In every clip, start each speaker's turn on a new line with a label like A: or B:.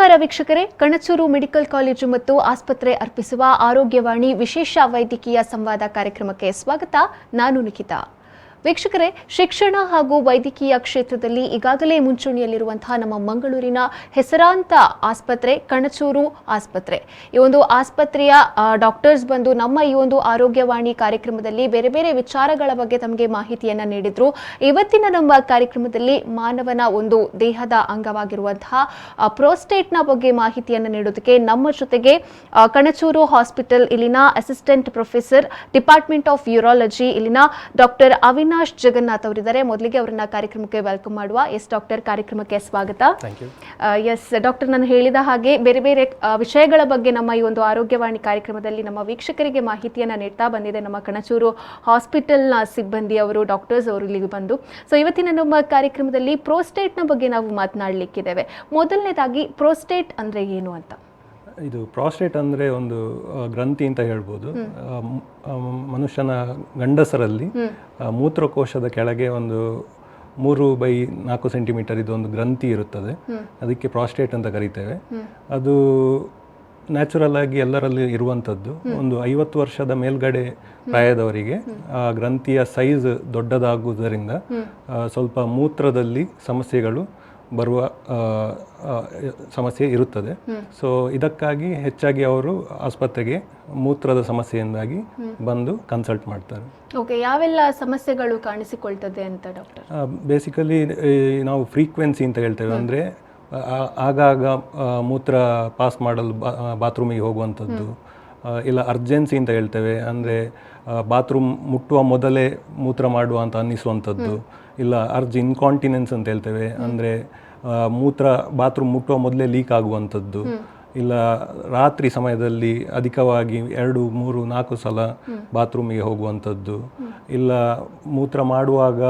A: ನಮಸ್ಕಾರ ವೀಕ್ಷಕರೇ. Kanachur medical college ಮತ್ತು ಆಸ್ಪತ್ರೆ ಅರ್ಪಿಸುವ ಆರೋಗ್ಯವಾಣಿ ವಿಶೇಷ ವೈದ್ಯಕೀಯ ಸಂವಾದ ಕಾರ್ಯಕ್ರಮಕ್ಕೆ ಸ್ವಾಗತ. ನಾನು ನಿಖಿತಾ. ವೀಕ್ಷಕರೇ, ಶಿಕ್ಷಣ ಹಾಗೂ ವೈದ್ಯಕೀಯ ಕ್ಷೇತ್ರದಲ್ಲಿ ಈಗಾಗಲೇ ಮುಂಚೂಣಿಯಲ್ಲಿರುವಂತಹ ನಮ್ಮ ಮಂಗಳೂರಿನ ಹೆಸರಾಂತ ಆಸ್ಪತ್ರೆ, ಕಣಚೂರು ಆಸ್ಪತ್ರೆ. ಈ ಒಂದು ಆಸ್ಪತ್ರೆಯ ಡಾಕ್ಟರ್ಸ್ ಬಂದು ನಮ್ಮ ಈ ಒಂದು ಆರೋಗ್ಯವಾಣಿ ಕಾರ್ಯಕ್ರಮದಲ್ಲಿ ಬೇರೆ ಬೇರೆ ವಿಚಾರಗಳ ಬಗ್ಗೆ ತಮಗೆ ಮಾಹಿತಿಯನ್ನು ನೀಡಿದ್ರು. ಇವತ್ತಿನ ನಮ್ಮ ಕಾರ್ಯಕ್ರಮದಲ್ಲಿ ಮಾನವನ ಒಂದು ದೇಹದ ಅಂಗವಾಗಿರುವಂತಹ ಪ್ರೋಸ್ಟೇಟ್ನ ಬಗ್ಗೆ ಮಾಹಿತಿಯನ್ನು ನೀಡೋದಕ್ಕೆ ನಮ್ಮ ಜೊತೆಗೆ ಕಣಚೂರು ಹಾಸ್ಪಿಟಲ್ ಇಲ್ಲಿನ assistant professor, department of urology ಇಲ್ಲಿನ ಡಾಕ್ಟರ್ ಅವಿನಾಶ್ ಜಗನ್ನಾಥ್ ಅವರಿದ್ದಾರೆ. ಮೊದಲಿಗೆ ಅವರನ್ನ ಕಾರ್ಯಕ್ರಮಕ್ಕೆ ವೆಲ್ಕಮ್ ಮಾಡುವ ಎಸ್ ಡಾಕ್ಟರ್ ಕಾರ್ಯಕ್ರಮಕ್ಕೆ ಸ್ವಾಗತ. ಎಸ್ ಡಾಕ್ಟರ್ ನಾನು ಹೇಳಿದ ಹಾಗೆ ಬೇರೆ ಬೇರೆ ವಿಷಯಗಳ ಬಗ್ಗೆ ನಮ್ಮ ಈ ಒಂದು ಆರೋಗ್ಯವಾಣಿ ಕಾರ್ಯಕ್ರಮದಲ್ಲಿ ನಮ್ಮ ವೀಕ್ಷಕರಿಗೆ ಮಾಹಿತಿಯನ್ನು ನೀಡ್ತಾ ಬಂದಿದೆ ನಮ್ಮ ಕಣಚೂರು ಹಾಸ್ಪಿಟಲ್ನ ಸಿಬ್ಬಂದಿ ಅವರು ಡಾಕ್ಟರ್ಸ್ ಅವರು ಇಲ್ಲಿಗೆ ಬಂದು. ಸೊ ಇವತ್ತಿನ ನಮ್ಮ ಕಾರ್ಯಕ್ರಮದಲ್ಲಿ ಪ್ರೋಸ್ಟೇಟ್ನ ಬಗ್ಗೆ ನಾವು ಮಾತನಾಡಲಿಕ್ಕಿದ್ದೇವೆ. ಮೊದಲನೇದಾಗಿ ಪ್ರೋಸ್ಟೇಟ್ ಅಂದರೆ ಏನು ಅಂತ?
B: ಇದು ಪ್ರಾಸ್ಟೇಟ್ ಅಂದರೆ ಒಂದು ಗ್ರಂಥಿ ಅಂತ ಹೇಳ್ಬೋದು. ಮನುಷ್ಯನ ಗಂಡಸರಲ್ಲಿ ಮೂತ್ರಕೋಶದ ಕೆಳಗೆ ಒಂದು ಮೂರು ಬೈ ನಾಲ್ಕು ಸೆಂಟಿಮೀಟರ್ ಇದೊಂದು ಗ್ರಂಥಿ ಇರುತ್ತದೆ. ಅದಕ್ಕೆ ಪ್ರಾಸ್ಟೇಟ್ ಅಂತ ಕರಿತೇವೆ. ಅದು ನ್ಯಾಚುರಲ್ ಆಗಿ ಎಲ್ಲರಲ್ಲಿ ಇರುವಂಥದ್ದು. ಒಂದು ಐವತ್ತು ವರ್ಷದ ಮೇಲ್ಗಡೆ ಪ್ರಾಯದವರಿಗೆ ಆ ಗ್ರಂಥಿಯ ಸೈಜ್ ದೊಡ್ಡದಾಗುವುದರಿಂದ ಸ್ವಲ್ಪ ಮೂತ್ರದಲ್ಲಿ ಸಮಸ್ಯೆಗಳು ಬರುವ ಸಮಸ್ಯೆ ಇರುತ್ತದೆ. ಸೊ ಇದಕ್ಕಾಗಿ ಹೆಚ್ಚಾಗಿ ಅವರು ಆಸ್ಪತ್ರೆಗೆ ಮೂತ್ರದ ಸಮಸ್ಯೆಯಿಂದಾಗಿ ಬಂದು ಕನ್ಸಲ್ಟ್ ಮಾಡ್ತಾರೆ.
A: ಓಕೆ ಯಾವೆಲ್ಲ ಸಮಸ್ಯೆಗಳು ಕಾಣಿಸಿಕೊಳ್ತದೆ ಅಂತ ಡಾಕ್ಟರ್?
B: ಬೇಸಿಕಲಿ ನಾವು ಫ್ರೀಕ್ವೆನ್ಸಿ ಅಂತ ಹೇಳ್ತೇವೆ. ಅಂದರೆ ಆಗಾಗ ಮೂತ್ರ ಪಾಸ್ ಮಾಡಲು ಬಾತ್ರೂಮಿಗೆ ಹೋಗುವಂಥದ್ದು. ಇಲ್ಲ ಅರ್ಜೆನ್ಸಿ ಅಂತ ಹೇಳ್ತೇವೆ. ಅಂದರೆ ಬಾತ್ರೂಮ್ ಮುಟ್ಟುವ ಮೊದಲೇ ಮೂತ್ರ ಮಾಡುವ ಅಂತ ಅನ್ನಿಸುವಂಥದ್ದು. ಇಲ್ಲ ಅರ್ಜ್ ಇನ್ಕಾಂಟಿನೆನ್ಸ್ ಅಂತ ಹೇಳ್ತೇವೆ. ಅಂದರೆ ಮೂತ್ರ ಬಾತ್ರೂಮ್ ಮುಟ್ಟುವ ಮೊದಲೇ ಲೀಕ್ ಆಗುವಂಥದ್ದು. ಇಲ್ಲ ರಾತ್ರಿ ಸಮಯದಲ್ಲಿ ಅಧಿಕವಾಗಿ ಎರಡು ಮೂರು ನಾಲ್ಕು ಸಲ ಬಾತ್ರೂಮಿಗೆ ಹೋಗುವಂಥದ್ದು. ಇಲ್ಲ ಮೂತ್ರ ಮಾಡುವಾಗ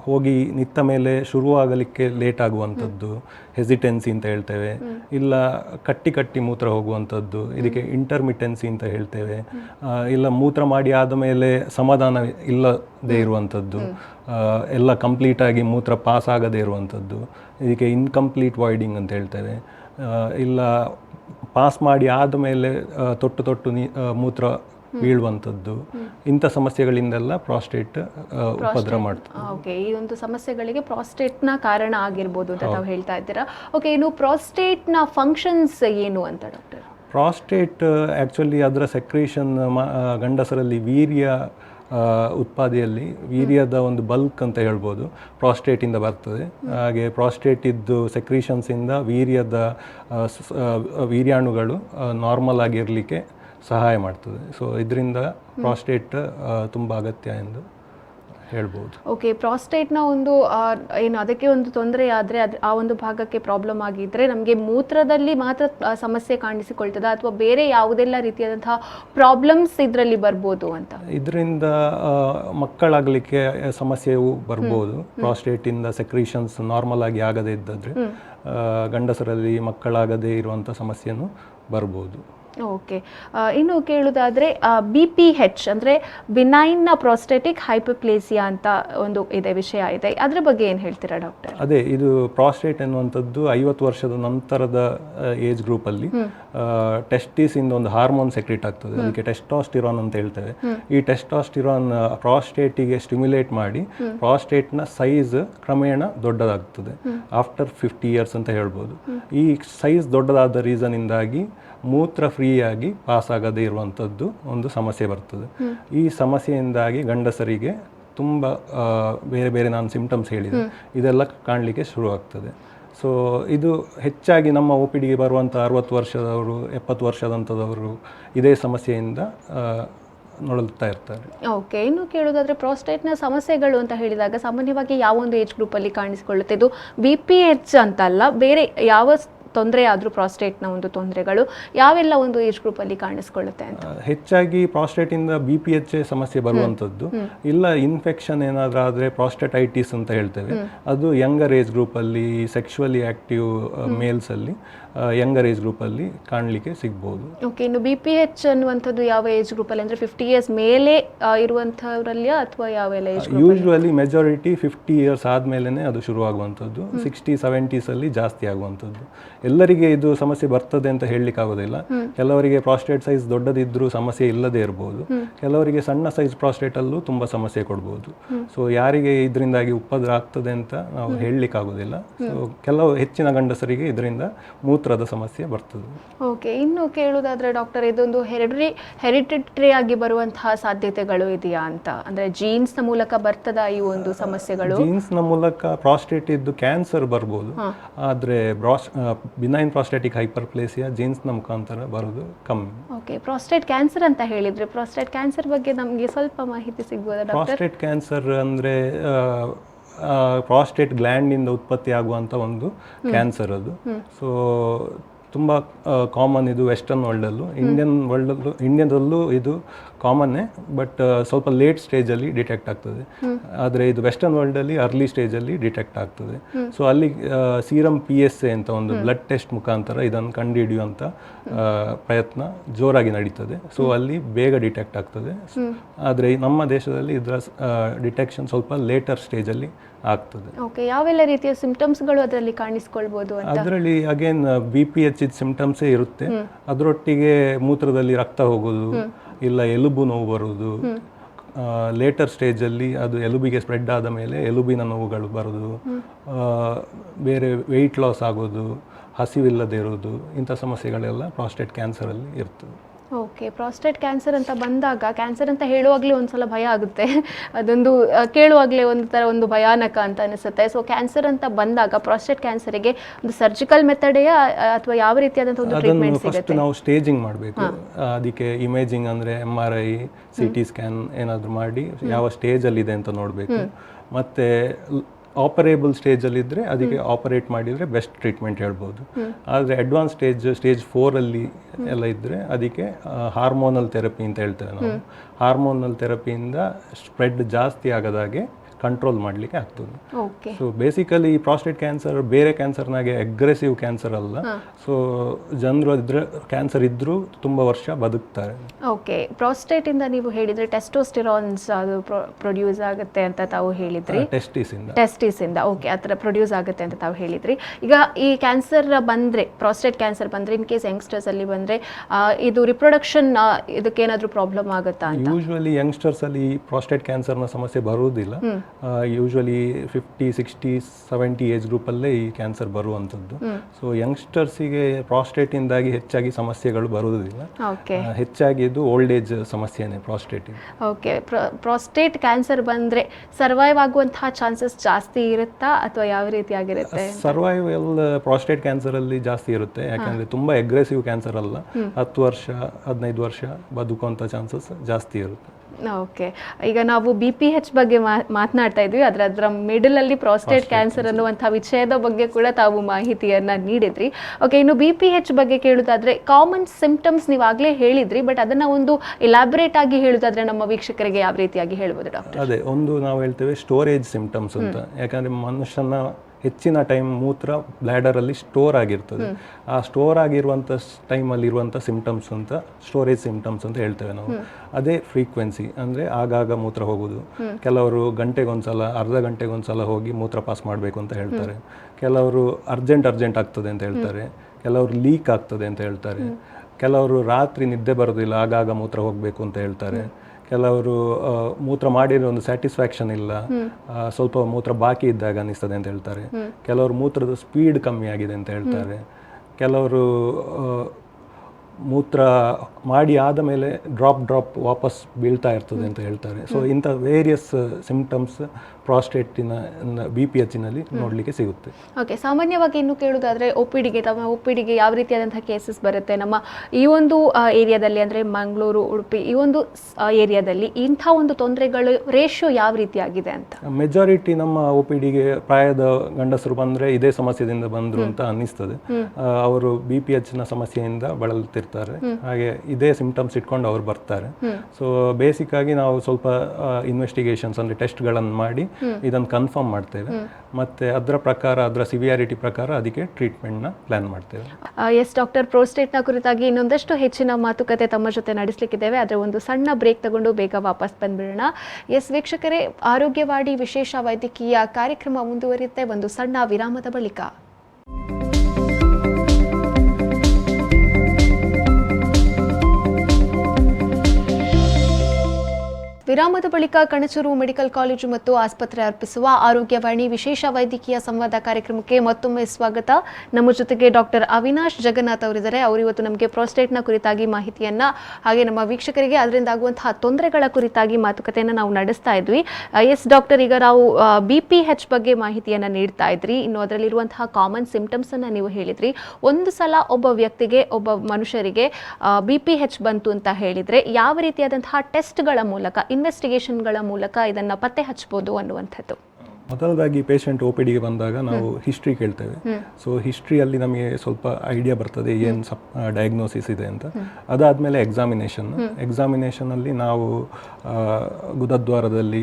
B: ಹೋಗಿ ನಿತ್ತ ಮೇಲೆ ಶುರುವಾಗಲಿಕ್ಕೆ ಲೇಟ್ ಆಗುವಂಥದ್ದು. ಹೆಸಿಟೆನ್ಸಿ ಅಂತ ಹೇಳ್ತೇವೆ. ಇಲ್ಲ ಕಟ್ಟಿ ಕಟ್ಟಿ ಮೂತ್ರ ಹೋಗುವಂಥದ್ದು. ಇದಕ್ಕೆ ಇಂಟರ್ಮಿಟೆನ್ಸಿ ಅಂತ ಹೇಳ್ತೇವೆ. ಇಲ್ಲ ಮೂತ್ರ ಮಾಡಿ ಆದ ಮೇಲೆ ಸಮಾಧಾನ ಇಲ್ಲದೇ ಇರುವಂಥದ್ದು. ಎಲ್ಲ ಕಂಪ್ಲೀಟಾಗಿ ಮೂತ್ರ ಪಾಸ್ ಆಗದೇ ಇರುವಂಥದ್ದು. ಇದಕ್ಕೆ ಇನ್ಕಂಪ್ಲೀಟ್ ವಾಯ್ಡಿಂಗ್ ಅಂತ ಹೇಳ್ತೇವೆ. ಇಲ್ಲ ಪಾಸ್ ಮಾಡಿ ಆದಮೇಲೆ ಮೇಲೆ ತೊಟ್ಟು ತೊಟ್ಟು ನೀ ಮೂತ್ರ ಬೀಳುವಂಥದ್ದು. ಇಂಥ ಸಮಸ್ಯೆಗಳಿಂದೆಲ್ಲ ಪ್ರಾಸ್ಟೇಟ್ ಉಪದ್ರ ಮಾಡ್ತದೆ.
A: ಓಕೆ ಈ ಒಂದು ಸಮಸ್ಯೆಗಳಿಗೆ ಪ್ರಾಸ್ಟೇಟ್ನ ಕಾರಣ ಆಗಿರ್ಬೋದು ಅಂತ ನಾವು ಹೇಳ್ತಾ ಇದ್ದೀರಾ? ಓಕೆ ಇನ್ನು ಪ್ರಾಸ್ಟೇಟ್ನ ಫಂಕ್ಷನ್ಸ್ ಏನು ಅಂತ ಡಾಕ್ಟರ್
B: ಪ್ರಾಸ್ಟೇಟ್ ಆ್ಯಕ್ಚುಲಿ ಅದರ ಸೆಕ್ರೇಷನ್ ಗಂಡಸರಲ್ಲಿ ವೀರ್ಯ ಉತ್ಪಾದೆಯಲ್ಲಿ ವೀರ್ಯದ ಒಂದು ಬಲ್ಕ್ ಅಂತ ಹೇಳ್ಬೋದು ಪ್ರಾಸ್ಟೇಟಿಂದ ಬರ್ತದೆ. ಹಾಗೆ ಪ್ರಾಸ್ಟೇಟ್ ಇದ್ದು ಸೆಕ್ರೀಷನ್ಸಿಂದ ವೀರ್ಯದ ವೀರ್ಯಾಣುಗಳು ನಾರ್ಮಲ್ ಆಗಿರಲಿಕ್ಕೆ ಸಹಾಯ ಮಾಡ್ತದೆ. ಸೊ ಇದರಿಂದ ಪ್ರಾಸ್ಟೇಟ್ ತುಂಬ ಅಗತ್ಯ ಎಂದು ಹೇಳ್ಬೋದು.
A: ಓಕೆ ಪ್ರಾಸ್ಟೇಟ್ನ ಒಂದು ಏನು ಅದಕ್ಕೆ ಒಂದು ತೊಂದರೆ ಆದರೆ ಅದು ಆ ಒಂದು ಭಾಗಕ್ಕೆ ಪ್ರಾಬ್ಲಮ್ ಆಗಿದ್ದರೆ ನಮಗೆ ಮೂತ್ರದಲ್ಲಿ ಮಾತ್ರ ಸಮಸ್ಯೆ ಕಾಣಿಸಿಕೊಳ್ತದೆ ಅಥವಾ ಬೇರೆ ಯಾವುದೆಲ್ಲ ರೀತಿಯಾದಂತಹ ಪ್ರಾಬ್ಲಮ್ಸ್ ಇದರಲ್ಲಿ ಬರ್ಬೋದು ಅಂತ?
B: ಇದರಿಂದ ಮಕ್ಕಳಾಗಲಿಕ್ಕೆ ಸಮಸ್ಯೆಯು ಬರ್ಬೋದು. ಪ್ರಾಸ್ಟೇಟಿಂದ ಸೆಕ್ರೀಷನ್ಸ್ ನಾರ್ಮಲ್ ಆಗಿ ಆಗದೇ ಇದ್ದರೆ ಗಂಡಸರಲ್ಲಿ ಮಕ್ಕಳಾಗದೇ ಇರುವಂಥ ಸಮಸ್ಯೆನೂ ಬರ್ಬೋದು.
A: ಓಕೆ. ಇನ್ನು ಕೇಳುವುದಾದ್ರೆ ಬಿ ಪಿ ಹೆಚ್ ಅಂದರೆ ಬಿನೈನ್ನ ಪ್ರಾಸ್ಟೆಟಿಕ್ ಹೈಪೋಪ್ಲೇಸಿಯಾ ಅಂತ ಒಂದು ಇದೆ ವಿಷಯ ಇದೆ. ಅದರ ಬಗ್ಗೆ ಏನು ಹೇಳ್ತೀರಾ ಡಾಕ್ಟರ್?
B: ಅದೇ ಇದು ಪ್ರಾಸ್ಟೇಟ್ ಎನ್ನುವಂಥದ್ದು ಐವತ್ತು ವರ್ಷದ ನಂತರದ ಏಜ್ ಗ್ರೂಪಲ್ಲಿ ಟೆಸ್ಟಿಸ್ ಇಂದ ಒಂದು ಹಾರ್ಮೋನ್ ಸೆಕ್ರೆಟ್ ಆಗ್ತದೆ. ಅದಕ್ಕೆ ಟೆಸ್ಟಾಸ್ಟಿರಾನ್ ಅಂತ ಹೇಳ್ತೇವೆ. ಈ ಟೆಸ್ಟಾಸ್ಟಿರಾನ್ ಪ್ರಾಸ್ಟೇಟಿಗೆ ಸ್ಟಿಮ್ಯುಲೇಟ್ ಮಾಡಿ ಪ್ರಾಸ್ಟೇಟ್ನ ಸೈಜ್ ಕ್ರಮೇಣ ದೊಡ್ಡದಾಗ್ತದೆ. ಆಫ್ಟರ್ ಫಿಫ್ಟಿ ಇಯರ್ಸ್ ಅಂತ ಹೇಳ್ಬೋದು. ಈ ಸೈಜ್ ದೊಡ್ಡದಾದ ರೀಸನ್ನಿಂದಾಗಿ ಮೂತ್ರ ಫ್ರೀಯಾಗಿ ಪಾಸ್ ಆಗದೇ ಇರುವಂಥದ್ದು ಒಂದು ಸಮಸ್ಯೆ ಬರ್ತದೆ. ಈ ಸಮಸ್ಯೆಯಿಂದಾಗಿ ಗಂಡಸರಿಗೆ ತುಂಬ ಬೇರೆ ಬೇರೆ ನಾನು ಸಿಂಪ್ಟಮ್ಸ್ ಹೇಳಿದೆ. ಇದೆಲ್ಲ ಕಾಣಲಿಕ್ಕೆ ಶುರುವಾಗ್ತದೆ ಸೊ ಇದು ಹೆಚ್ಚಾಗಿ ನಮ್ಮ ಒ ಪಿ ಡಿಗೆ ಬರುವಂಥ ಅರುವತ್ತು ವರ್ಷದವರು ಎಪ್ಪತ್ತು ವರ್ಷದಂಥದವರು ಇದೇ ಸಮಸ್ಯೆಯಿಂದ ನೊಳಲ್ತಾ ಇರ್ತಾರೆ.
A: ಓಕೆ ಇನ್ನು ಕೇಳೋದಾದ್ರೆ ಪ್ರಾಸ್ಟೇಟ್ನ ಸಮಸ್ಯೆಗಳು ಅಂತ ಹೇಳಿದಾಗ ಸಾಮಾನ್ಯವಾಗಿ ಯಾವ ಒಂದು ಏಜ್ ಗ್ರೂಪಲ್ಲಿ ಕಾಣಿಸಿಕೊಳ್ಳುತ್ತೆ? ಇದು ಬಿ ಪಿ ಎಚ್ ಅಂತಲ್ಲ ಬೇರೆ ಯಾವ ತೊಂದರೆ ಆದರೂ ಪ್ರಾಸ್ಟೇಟ್ನ ಒಂದು ತೊಂದರೆಗಳು ಯಾವೆಲ್ಲ ಒಂದು ಏಜ್ ಗ್ರೂಪಲ್ಲಿ ಕಾಣಿಸ್ಕೊಳ್ಳುತ್ತೆ ಅಂತ?
B: ಹೆಚ್ಚಾಗಿ ಪ್ರಾಸ್ಟೇಟಿಂದ ಬಿ ಪಿ ಎಚ್ ಸಮಸ್ಯೆ ಬರುವಂಥದ್ದು. ಇಲ್ಲ ಇನ್ಫೆಕ್ಷನ್ ಏನಾದರೂ ಆದರೆ ಪ್ರಾಸ್ಟೇಟೈಟಿಸ್ ಅಂತ ಹೇಳ್ತೇವೆ. ಅದು ಯಂಗರ್ ಏಜ್ ಗ್ರೂಪಲ್ಲಿ ಸೆಕ್ಷುವಲಿ ಆ್ಯಕ್ಟಿವ್ ಮೇಲ್ಸಲ್ಲಿ ಯಂಗರ್ ಏಜ್ ಗ್ರೂಪಲ್ಲಿ ಕಾಣಲಿಕ್ಕೆ ಸಿಗ್ಬೋದು.
A: ಓಕೆ ಇನ್ನು ಬಿ ಪಿ ಎಚ್ ಅನ್ನುವಂಥದ್ದು ಯಾವ ಏಜ್ ಗ್ರೂಪಲ್ಲಿ ಅಂದರೆ ಫಿಫ್ಟಿ ಇಯರ್ಸ್ ಮೇಲೆ ಇರುವಂಥವರಲ್ಲಿಯಾ ಅಥವಾ ಯಾವೆಲ್ಲ age
B: usually majority fifty years ಆದಮೇಲೆ ಅದು ಶುರುವಾಗುವಂಥದ್ದು. ಸಿಕ್ಸ್ಟಿ ಸೆವೆಂಟೀಸಲ್ಲಿ ಜಾಸ್ತಿ ಆಗುವಂಥದ್ದು. ಎಲ್ಲರಿಗೆ ಇದು ಸಮಸ್ಯೆ ಬರ್ತದೆ ಅಂತ ಹೇಳಲಿಕ್ಕೆ ಆಗೋದಿಲ್ಲ. ಕೆಲವರಿಗೆ ಪ್ರಾಸ್ಟೇಟ್ ಸೈಜ್ ದೊಡ್ಡದಿದ್ರೂ ಸಮಸ್ಯೆ ಇಲ್ಲದೇ ಇರಬಹುದು ಕೆಲವರಿಗೆ ಸಣ್ಣ ಸೈಜ್ ಪ್ರಾಸ್ಟೇಟ್ ಅಲ್ಲೂ ತುಂಬಾ ಸಮಸ್ಯೆ ಕೊಡ್ಬೋದು. ಸೊ ಯಾರಿಗೆ ಇದರಿಂದಾಗಿ ಉಪದ್ರ ಆಗ್ತದೆ ಅಂತ ನಾವು ಹೇಳಲಿಕ್ಕೆ ಆಗೋದಿಲ್ಲ. ಸೊ ಕೆಲವು ಹೆಚ್ಚಿನ ಗಂಡಸರಿಗೆ ಇದರಿಂದ ಮೂತ್ರದ ಸಮಸ್ಯೆ ಬರ್ತದೆ.
A: ಓಕೆ ಇನ್ನು ಕೇಳುವುದಾದ್ರೆ ಡಾಕ್ಟರ್ ಇದೊಂದು ಹೆರಿಡ್ರಿ ಹೆರಿಟೇಟರಿ ಆಗಿ ಬರುವಂತಹ ಸಾಧ್ಯತೆಗಳು ಇದೆಯಾ ಅಂತ? ಅಂದ್ರೆ ಜೀನ್ಸ್ನ ಮೂಲಕ ಬರ್ತದ ಈ ಒಂದು ಸಮಸ್ಯೆಗಳು?
B: ಜೀನ್ಸ್ನ ಮೂಲಕ ಪ್ರಾಸ್ಟೇಟ್ ಇದ್ದು ಕ್ಯಾನ್ಸರ್ ಬರ್ಬೋದು. ಆದ್ರೆ ಬ್ರಾಸ್ ಬಿನೈನ್ ಪ್ರಾಸ್ಟೇಟಿಕ್ ಹೈಪರ್ಪ್ಲೇಸಿಯಾ ಜೀನ್ಸ್ನ ಮುಖಾಂತರ ಬರೋದು ಕಮ್ಮಿ.
A: ಓಕೆ ಪ್ರಾಸ್ಟೇಟ್ ಕ್ಯಾನ್ಸರ್ ಅಂತ ಹೇಳಿದ್ರೆ ಪ್ರಾಸ್ಟೇಟ್ ಕ್ಯಾನ್ಸರ್ ಬಗ್ಗೆ ನಮಗೆ ಸ್ವಲ್ಪ ಮಾಹಿತಿ ಸಿಗ್ಬೋದಾ ಡಾಕ್ಟರ್
B: ಪ್ರಾಸ್ಟೇಟ್ ಕ್ಯಾನ್ಸರ್ ಅಂದರೆ ಪ್ರಾಸ್ಟೇಟ್ ಉತ್ಪತ್ತಿ ಆಗುವಂಥ ಒಂದು ಕ್ಯಾನ್ಸರ್ ಅದು. ಸೊ ತುಂಬ ಕಾಮನ್ ಇದು ವೆಸ್ಟರ್ನ್ ವರ್ಲ್ಡಲ್ಲೂ ಇಂಡಿಯನ್ ವರ್ಲ್ಡಲ್ಲೂ ಇಂಡಿಯಾದಲ್ಲೂ ಇದು ಕಾಮನ್ನೇ ಬಟ್ ಸ್ವಲ್ಪ ಲೇಟ್ ಸ್ಟೇಜಲ್ಲಿ ಡಿಟೆಕ್ಟ್ ಆಗ್ತದೆ. ಆದರೆ ಇದು ವೆಸ್ಟರ್ನ್ ವರ್ಲ್ಡಲ್ಲಿ ಅರ್ಲಿ ಸ್ಟೇಜಲ್ಲಿ ಡಿಟೆಕ್ಟ್ ಆಗ್ತದೆ. ಸೊ ಅಲ್ಲಿ ಸೀರಮ್ ಪಿ ಎಸ್ ಎ ಅಂತ ಒಂದು ಬ್ಲಡ್ ಟೆಸ್ಟ್ ಮುಖಾಂತರ ಇದನ್ನು ಕಂಡುಹಿಡಿಯುವಂಥ ಪ್ರಯತ್ನ ಜೋರಾಗಿ ನಡೀತದೆ. ಸೊ ಅಲ್ಲಿ ಬೇಗ ಡಿಟೆಕ್ಟ್ ಆಗ್ತದೆ. ಆದರೆ ನಮ್ಮ ದೇಶದಲ್ಲಿ ಇದರ ಡಿಟೆಕ್ಷನ್ ಸ್ವಲ್ಪ ಲೇಟರ್ ಸ್ಟೇಜಲ್ಲಿ ಆಗ್ತದೆ.
A: ಓಕೆ ಯಾವೆಲ್ಲ ರೀತಿಯ ಸಿಂಪ್ಟಮ್ಸ್ಗಳು ಅದರಲ್ಲಿ ಕಾಣಿಸ್ಕೊಳ್ಬೋದು
B: ಅದರಲ್ಲಿ ಅಗೇನ್ ಬಿ ಪಿ ಎಚ್ ಸಿಂಪ್ಟಮ್ಸೇ ಇರುತ್ತೆ. ಅದರೊಟ್ಟಿಗೆ ಮೂತ್ರದಲ್ಲಿ ರಕ್ತ ಹೋಗೋದು ಇಲ್ಲ ಎಲುಬು ನೋವು ಬರುವುದು. ಲೇಟರ್ ಸ್ಟೇಜಲ್ಲಿ ಅದು ಎಲುಬಿಗೆ ಸ್ಪ್ರೆಡ್ ಆದ ಮೇಲೆ ಎಲುಬಿನ ನೋವುಗಳು ಬರೋದು ಆ, ಬೇರೆ ವೆಯ್ಟ್ ಲಾಸ್ ಆಗೋದು ಹಸಿವಿಲ್ಲದೆ ಇರೋದು ಇಂಥ ಸಮಸ್ಯೆಗಳೆಲ್ಲ ಪ್ರಾಸ್ಟೇಟ್ ಕ್ಯಾನ್ಸರಲ್ಲಿ ಇರ್ತದೆ.
A: ಓಕೆ ಪ್ರಾಸ್ಟೇಟ್ ಕ್ಯಾನ್ಸರ್ ಅಂತ ಬಂದಾಗ ಕ್ಯಾನ್ಸರ್ ಅಂತ ಹೇಳುವಾಗಲೇ ಒಂದ್ಸಲ ಭಯ ಆಗುತ್ತೆ. ಅದೊಂದು ಕೇಳುವಾಗಲೇ ಒಂದು ಥರ ಒಂದು ಭಯಾನಕ ಅಂತ ಅನಿಸುತ್ತೆ. ಸೊ ಕ್ಯಾನ್ಸರ್ ಅಂತ ಬಂದಾಗ ಪ್ರಾಸ್ಟೇಟ್ ಕ್ಯಾನ್ಸರಿಗೆ ಒಂದು ಸರ್ಜಿಕಲ್ ಮೆಥಡೆಯ ಅಥವಾ ಯಾವ ರೀತಿಯಾದಂಥ ಒಂದು ಟ್ರೀಟ್ಮೆಂಟ್ ಸಿಗುತ್ತೆ?
B: ನಾವು ಸ್ಟೇಜಿಂಗ್ ಮಾಡಬೇಕು. ಅದಕ್ಕೆ ಇಮೇಜಿಂಗ್ ಅಂದರೆ M R I C T scan ಏನಾದರೂ ಮಾಡಿ ಯಾವ ಸ್ಟೇಜಲ್ಲಿದೆ ಅಂತ ನೋಡಬೇಕು. ಮತ್ತು ಆಪರೇಬಲ್ ಸ್ಟೇಜಲ್ಲಿದ್ದರೆ ಅದಕ್ಕೆ ಆಪರೇಟ್ ಮಾಡಿದರೆ ಬೆಸ್ಟ್ ಟ್ರೀಟ್ಮೆಂಟ್ ಹೇಳ್ಬೋದು. ಆದರೆ ಅಡ್ವಾನ್ಸ್ ಸ್ಟೇಜ್ ಸ್ಟೇಜ್ ಫೋರಲ್ಲಿ ಎಲ್ಲ ಇದ್ದರೆ ಅದಕ್ಕೆ ಹಾರ್ಮೋನಲ್ ಥೆರಪಿ ಅಂತ ಹೇಳ್ತೇವೆ ನಾವು. ಹಾರ್ಮೋನಲ್ ಥೆರಪಿಯಿಂದ ಸ್ಪ್ರೆಡ್ ಜಾಸ್ತಿ ಆಗದಾಗೆ ಕಂಟ್ರೋಲ್ ಮಾಡಲಿಕ್ಕೆ ಆಗ್ತದೆ.
A: Okay
B: so basically prostate cancer ಬೇರೆ ಕ್ಯಾನ್ಸರ್ನಾಗೆ ಅಗ್ರೆಸಿವ್ ಕ್ಯಾನ್ಸರ್ ಅಲ್ಲ. ಸೊ ಜನರು ಇದ್ರೆ ಕ್ಯಾನ್ಸರ್ ಇದ್ದರೂ ತುಂಬ ವರ್ಷ ಬದುಕ್ತಾರೆ.
A: ಓಕೆ ಪ್ರಾಸ್ಟೇಟ್ ಇಂದ ನೀವು ಹೇಳಿದ್ರೆ ಟೆಸ್ಟೋಸ್ಟಿರಾನ್ಸ್ ಅದು ಪ್ರೊಡ್ಯೂಸ್ ಆಗುತ್ತೆ ಅಂತ ತಾವು ಹೇಳಿದ್ರಿ?
B: ಟೆಸ್ಟಿಸ್ ಇಂದ.
A: ಟೆಸ್ಟಿಸ್ ಇಂದ. ಓಕೆ ಆ ಥರ ಪ್ರೊಡ್ಯೂಸ್ ಆಗುತ್ತೆ ಅಂತ ತಾವು ಹೇಳಿದ್ರಿ. ಈಗ ಈ ಕ್ಯಾನ್ಸರ್ ಬಂದ್ರೆ ಪ್ರಾಸ್ಟೇಟ್ ಕ್ಯಾನ್ಸರ್ ಬಂದ್ರೆ ಇನ್ ಕೇಸ್ ಯಂಗ್ಸ್ಟರ್ಸ್ ಅಲ್ಲಿ ಬಂದ್ರೆ ಇದು ರಿಪ್ರೊಡಕ್ಷನ್ ಇದಕ್ಕೆ ಏನಾದರೂ ಪ್ರಾಬ್ಲಮ್ ಆಗುತ್ತಾ
B: ಯೂಶ್ವಲಿ ಯಂಗ್ಸ್ಟರ್ಸ್ ಅಲ್ಲಿ ಪ್ರಾಸ್ಟೇಟ್ ಕ್ಯಾನ್ಸರ್ನ ಸಮಸ್ಯೆ ಬರುವುದಿಲ್ಲ. Usually fifty sixty seventy age ಗ್ರೂಪಲ್ಲೇ ಈ ಕ್ಯಾನ್ಸರ್ ಬರುವಂಥದ್ದು. ಸೊ ಯಂಗ್ಸ್ಟರ್ಸಿಗೆ ಪ್ರಾಸ್ಟೇಟಿಂದಾಗಿ ಹೆಚ್ಚಾಗಿ ಸಮಸ್ಯೆಗಳು ಬರುವುದಿಲ್ಲ. ಹೆಚ್ಚಾಗಿ ಇದು ಓಲ್ಡ್ ಏಜ್ ಸಮಸ್ಯೆನೇ ಪ್ರಾಸ್ಟೇಟ್
A: ಓಕೆ ಪ್ರಾಸ್ಟೇಟ್ ಕ್ಯಾನ್ಸರ್ ಬಂದ್ರೆ ಸರ್ವೈವ್ ಆಗುವಂತಹ ಚಾನ್ಸಸ್ ಜಾಸ್ತಿ ಇರುತ್ತಾ ಅಥವಾ ಯಾವ ರೀತಿಯಾಗಿರುತ್ತೆ
B: ಸರ್ವೈವಲ್ ಪ್ರಾಸ್ಟೇಟ್ ಕ್ಯಾನ್ಸರ್ ಅಲ್ಲಿ ಜಾಸ್ತಿ ಇರುತ್ತೆ. ಯಾಕಂದ್ರೆ ತುಂಬಾ ಅಗ್ರೆಸಿವ್ ಕ್ಯಾನ್ಸರ್ ಅಲ್ಲ. ಹತ್ತು ವರ್ಷ ಹದಿನೈದು ವರ್ಷ ಬದುಕುವಂತ ಚಾನ್ಸಸ್ ಜಾಸ್ತಿ ಇರುತ್ತೆ.
A: ಓಕೆ ಈಗ ನಾವು ಬಿ ಪಿ ಹೆಚ್ ಬಗ್ಗೆ ಮಾತನಾಡ್ತಾ ಇದ್ವಿ. ಅದರ ಅದರ ಮಿಡಲ್ ಅಲ್ಲಿ ಪ್ರಾಸ್ಟೇಟ್ ಕ್ಯಾನ್ಸರ್ ಅನ್ನುವಂಥ ವಿಷಯದ ಬಗ್ಗೆ ಕೂಡ ತಾವು ಮಾಹಿತಿಯನ್ನು ನೀಡಿದ್ರಿ. ಓಕೆ ಇನ್ನು ಬಿ ಪಿ ಹೆಚ್ ಬಗ್ಗೆ ಕೇಳುದಾದ್ರೆ ಕಾಮನ್ ಸಿಂಪ್ಟಮ್ಸ್ ನೀವು ಆಗಲೇ ಹೇಳಿದ್ರಿ ಬಟ್ ಅದನ್ನ ಒಂದು ಎಲಾಬ್ರೇಟ್ ಆಗಿ ಹೇಳುದಾದ್ರೆ ನಮ್ಮ ವೀಕ್ಷಕರಿಗೆ ಯಾವ ರೀತಿಯಾಗಿ ಹೇಳ್ಬೋದು ಡಾಕ್ಟರ್
B: ಅದೇ ಒಂದು ನಾವು ಹೇಳ್ತೇವೆ ಸ್ಟೋರೇಜ್ ಸಿಂಪ್ಟಮ್ಸ್ ಅಂತ. ಯಾಕಂದ್ರೆ ಮನುಷ್ಯನ ಹೆಚ್ಚಿನ ಟೈಮ್ ಮೂತ್ರ ಬ್ಲ್ಯಾಡರಲ್ಲಿ ಸ್ಟೋರ್ ಆಗಿರ್ತದೆ. ಆ ಸ್ಟೋರ್ ಆಗಿರುವಂಥ ಟೈಮಲ್ಲಿ ಇರುವಂಥ ಸಿಂಪ್ಟಮ್ಸ್ ಅಂತ ಸ್ಟೋರೇಜ್ ಸಿಂಪ್ಟಮ್ಸ್ ಅಂತ ಹೇಳ್ತೇವೆ ನಾವು. ಅದೇ ಫ್ರೀಕ್ವೆನ್ಸಿ ಅಂದರೆ ಆಗಾಗ ಮೂತ್ರ ಹೋಗೋದು ಕೆಲವರು ಗಂಟೆಗೊಂದ್ಸಲ ಅರ್ಧ ಗಂಟೆಗೊಂದ್ಸಲ ಹೋಗಿ ಮೂತ್ರ ಪಾಸ್ ಮಾಡಬೇಕು ಅಂತ ಹೇಳ್ತಾರೆ. ಕೆಲವರು ಅರ್ಜೆಂಟ್ ಅರ್ಜೆಂಟ್ ಆಗ್ತದೆ ಅಂತ ಹೇಳ್ತಾರೆ. ಕೆಲವರು ಲೀಕ್ ಆಗ್ತದೆ ಅಂತ ಹೇಳ್ತಾರೆ. ಕೆಲವರು ರಾತ್ರಿ ನಿದ್ದೆ ಬರೋದಿಲ್ಲ ಆಗಾಗ ಮೂತ್ರ ಹೋಗಬೇಕು ಅಂತ ಹೇಳ್ತಾರೆ. ಕೆಲವರು ಮೂತ್ರ ಮಾಡಿರೋ ಒಂದು ಸ್ಯಾಟಿಸ್ಫ್ಯಾಕ್ಷನ್ ಇಲ್ಲ ಸ್ವಲ್ಪ ಮೂತ್ರ ಬಾಕಿ ಇದ್ದಾಗ ಅನಿಸ್ತದೆ ಅಂತ ಹೇಳ್ತಾರೆ. ಕೆಲವರು ಮೂತ್ರದ ಸ್ಪೀಡ್ ಕಮ್ಮಿ ಆಗಿದೆ ಅಂತ ಹೇಳ್ತಾರೆ. ಕೆಲವರು ಮೂತ್ರ ಮಾಡಿ ಆದ ಮೇಲೆ ಡ್ರಾಪ್ ಡ್ರಾಪ್ ವಾಪಸ್ ಬೀಳ್ತಾ ಇರ್ತದೆ ಅಂತ ಹೇಳ್ತಾರೆ. ಸೊ ಇಂಥ ವೇರಿಯಸ್ ಸಿಂಪ್ಟಮ್ಸ್ ಪ್ರಾಸ್ಟೇಟಿನ ಬಿ ಪಿ ಎಚ್ನಲ್ಲಿ ನೋಡಲಿಕ್ಕೆ ಸಿಗುತ್ತೆ.
A: ಓಕೆ ಸಾಮಾನ್ಯವಾಗಿ ಇನ್ನು ಕೇಳುವುದಾದ್ರೆ ಒ ಪಿ ಡಿಗೆ ತಮ್ಮ ಒ ಪಿ ಡಿಗೆ ಯಾವ ರೀತಿಯಾದಂತಹ ಕೇಸಸ್ ಬರುತ್ತೆ? ನಮ್ಮ ಈ ಒಂದು ಏರಿಯಾದಲ್ಲಿ ಅಂದರೆ ಮಂಗಳೂರು ಉಡುಪಿ ಈ ಒಂದು ಏರಿಯಾದಲ್ಲಿ ಇಂಥ ಒಂದು ತೊಂದರೆಗಳು ರೇಷಿಯೋ ಯಾವ ರೀತಿಯಾಗಿದೆ ಅಂತ?
B: ಮೆಜಾರಿಟಿ ನಮ್ಮ ಒ ಪಿ ಡಿಗೆ ಪ್ರಾಯದ ಗಂಡಸರು ಬಂದ್ರೆ ಇದೇ ಸಮಸ್ಯೆದಿಂದ ಬಂದ್ರು ಅಂತ ಅನ್ನಿಸ್ತದೆ. ಅವರು ಬಿ ಪಿ ಎಚ್ನ ಸಮಸ್ಯೆಯಿಂದ ಬಳಲುತ್ತಿರ್ತಾರೆ ಹಾಗೆ ಇದೇ ಸಿಂಪ್ಟಮ್ಸ್ ಇಟ್ಕೊಂಡು ಅವರು ಬರ್ತಾರೆ. ಸೊ ಬೇಸಿಕ್ ಆಗಿ ನಾವು ಸ್ವಲ್ಪ ಇನ್ವೆಸ್ಟಿಗೇಷನ್ಸ್ ಅಂದ್ರೆ ಟೆಸ್ಟ್ಗಳನ್ನು ಮಾಡಿ ಇದನ್ನು ಕನ್ಫರ್ಮ್ ಮಾಡ್ತೇವೆ. ಮತ್ತೆ ಅದರ ಪ್ರಕಾರ ಅದರ ಸಿವಿಯಾರಿಟಿ ಪ್ರಕಾರ ಅದಕ್ಕೆ ಟ್ರೀಟ್ಮೆಂಟ್ನ ಪ್ಲಾನ್ ಮಾಡ್ತೇವೆ.
A: ಎಸ್ ಡಾಕ್ಟರ್ ಪ್ರೋಸ್ಟೇಟ್ನ ಕುರಿತಾಗಿ ಇನ್ನೊಂದಷ್ಟು ಹೆಚ್ಚಿನ ಮಾತುಕತೆ ತಮ್ಮ ಜೊತೆ ನಡೆಸಲಿಕ್ಕಿದ್ದೇವೆ. ಆದರೆ ಒಂದು ಸಣ್ಣ ಬ್ರೇಕ್ ತಗೊಂಡು ಬೇಗ ವಾಪಸ್ ಬಂದ್ಬಿಡೋಣ. ಎಸ್ ವೀಕ್ಷಕರೇ ಆರೋಗ್ಯವಾಡಿ ವಿಶೇಷ ವೈದ್ಯಕೀಯ ಕಾರ್ಯಕ್ರಮ ಮುಂದುವರಿಯುತ್ತೆ. ಒಂದು ಸಣ್ಣ ವಿರಾಮದ ಬಳಿಕ. ವಿರಾಮದ ಬಳಿಕ ಕಣಚೂರು ಮೆಡಿಕಲ್ ಕಾಲೇಜು ಮತ್ತು ಆಸ್ಪತ್ರೆ ಅರ್ಪಿಸುವ ಆರೋಗ್ಯವಾಣಿ ವಿಶೇಷ ವೈದ್ಯಕೀಯ ಸಂವಾದ ಕಾರ್ಯಕ್ರಮಕ್ಕೆ ಮತ್ತೊಮ್ಮೆ ಸ್ವಾಗತ. ನಮ್ಮ ಜೊತೆಗೆ ಡಾಕ್ಟರ್ ಅವಿನಾಶ್ ಜಗನ್ನಾಥ್ ಅವರಿದ್ದಾರೆ. ಅವರು ಇವತ್ತು ನಮಗೆ ಪ್ರೋಸ್ಟೇಟ್ನ ಕುರಿತಾಗಿ ಮಾಹಿತಿಯನ್ನ ಹಾಗೆ ನಮ್ಮ ವೀಕ್ಷಕರಿಗೆ ಅದರಿಂದ ಆಗುವಂತಹ ತೊಂದರೆಗಳ ಕುರಿತಾಗಿ ಮಾತುಕತೆಯನ್ನು ನಾವು ನಡೆಸ್ತಾ ಇದ್ವಿ. ಎಸ್, ಡಾಕ್ಟರ್, ಈಗ ನಾವು ಬಿ ಪಿ ಹೆಚ್ ಬಗ್ಗೆ ಮಾಹಿತಿಯನ್ನು ನೀಡ್ತಾ ಇದ್ರಿ. ಇನ್ನು ಅದರಲ್ಲಿರುವಂತಹ ಕಾಮನ್ ಸಿಂಪ್ಟಮ್ಸ್ ಅನ್ನ ನೀವು ಹೇಳಿದ್ರಿ. ಒಂದು ಸಲ ಒಬ್ಬ ವ್ಯಕ್ತಿಗೆ, ಒಬ್ಬ ಮನುಷ್ಯರಿಗೆ ಬಿ ಪಿ ಹೆಚ್ ಬಂತು ಅಂತ ಹೇಳಿದ್ರೆ ಯಾವ ರೀತಿಯಾದಂತಹ ಟೆಸ್ಟ್ಗಳ ಮೂಲಕ ಇನ್ವೆಸ್ಟಿಗೇಷನ್ಗಳ ಮೂಲಕ ಇದನ್ನ ಪತ್ತೆ ಹಚ್ಚಬಹುದು ಅನ್ನುವಂಥದ್ದು.
B: ಮೊದಲದಾಗಿ ಪೇಷಂಟ್ ಒ ಪಿ ಡಿಗೆ ಬಂದಾಗ ನಾವು ಹಿಸ್ಟ್ರಿ ಕೇಳ್ತೇವೆ. ಸೊ ಹಿಸ್ಟ್ರಿಯಲ್ಲಿ ನಮಗೆ ಸ್ವಲ್ಪ ಐಡಿಯಾ ಬರ್ತದೆ ಏನು ಸಪ್ ಡಯಾಗ್ನೋಸಿಸ್ ಇದೆ ಅಂತ. ಅದಾದಮೇಲೆ ಎಕ್ಸಾಮಿನೇಷನ್ ಎಕ್ಸಾಮಿನೇಷನಲ್ಲಿ ನಾವು ಗುದದ್ವಾರದಲ್ಲಿ